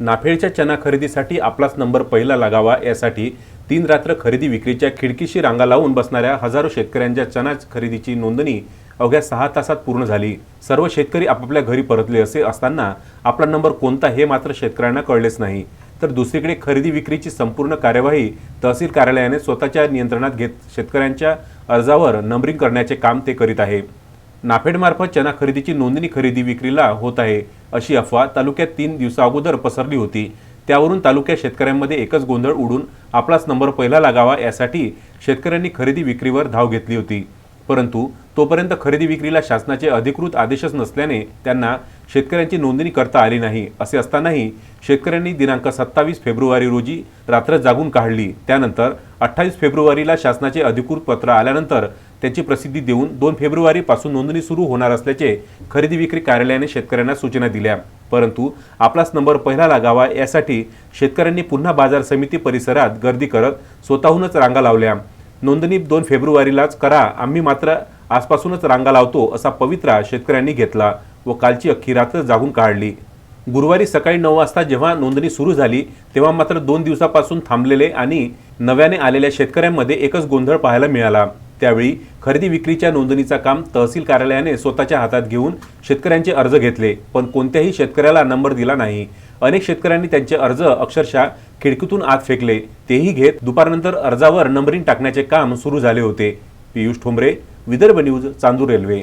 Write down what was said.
नाफेडच्या चना खरेदीसाठी आपलाच नंबर पहिला लागावा यासाठी तीन रात्र खरेदी विक्रीच्या खिडकीशी रांगा लावून बसणाऱ्या हजारो शेतकऱ्यांच्या चना खरेदीची नोंदणी अवघ्या सहा तासात पूर्ण झाली. सर्व शेतकरी आपापल्या घरी परतले असे असताना आपला नंबर कोणता हे मात्र शेतकऱ्यांना कळलेच नाही. तर दुसरीकडे खरेदी विक्रीची संपूर्ण कार्यवाही तहसील कार्यालयाने स्वतःच्या नियंत्रणात घेत शेतकऱ्यांच्या अर्जावर नंबरिंग करण्याचे काम ते करीत आहे. नाफेडमार्फत चना खरेदीची नोंदणी खरेदी विक्रीला होत आहे अशी अफवा तालुक्यात तीन दिवसाअगोदर पसरली होती. त्यावरून तालुक्यात शेतकऱ्यांमध्ये एकच गोंधळ उडून आपलाच नंबर पहिला लागावा यासाठी शेतकऱ्यांनी खरेदी विक्रीवर धाव घेतली होती. परंतु तोपर्यंत खरेदी विक्रीला शासनाचे अधिकृत आदेशच नसल्याने त्यांना शेतकऱ्यांची नोंदणी करता आली नाही असे असतानाही शेतकऱ्यांनी दिनांक सत्तावीस फेब्रुवारी रोजी रात्र जागून काढली. त्यानंतर अठ्ठावीस फेब्रुवारीला शासनाचे अधिकृत पत्र आल्यानंतर त्याची प्रसिद्धी देऊन दोन फेब्रुवारीपासून नोंदणी सुरू होणार असल्याचे खरेदी विक्री कार्यालयाने शेतकऱ्यांना सूचना दिल्या. परंतु आपलाच नंबर पहिला लागावा यासाठी शेतकऱ्यांनी पुन्हा बाजार समिती परिसरात गर्दी करत स्वतःहूनच रांगा लावल्या. नोंदणी दोन फेब्रुवारीलाच करा आम्ही मात्र आजपासूनच रांगा लावतो असा पवित्रा शेतकऱ्यांनी घेतला व कालची अख्खी रात्र जागून काढली. गुरुवारी सकाळी नऊ वाजता जेव्हा नोंदणी सुरू झाली तेव्हा मात्र दोन दिवसापासून थांबलेले आणि नव्याने आलेल्या शेतकऱ्यांमध्ये एकच गोंधळ पाहायला मिळाला. त्यावेळी खरेदी विक्रीच्या नोंदणीचा काम तहसील कार्यालयाने स्वतःच्या हातात घेऊन शेतकऱ्यांचे अर्ज घेतले पण कोणत्याही शेतकऱ्याला नंबर दिला नाही. अनेक शेतकऱ्यांनी त्यांचे अर्ज अक्षरशः खिडकीतून आत फेकले. तेही घेत दुपारनंतर अर्जावर नंबरिंग टाकण्याचे काम सुरू झाले होते. Piyush Thombre Vidarbha news Chandur railway.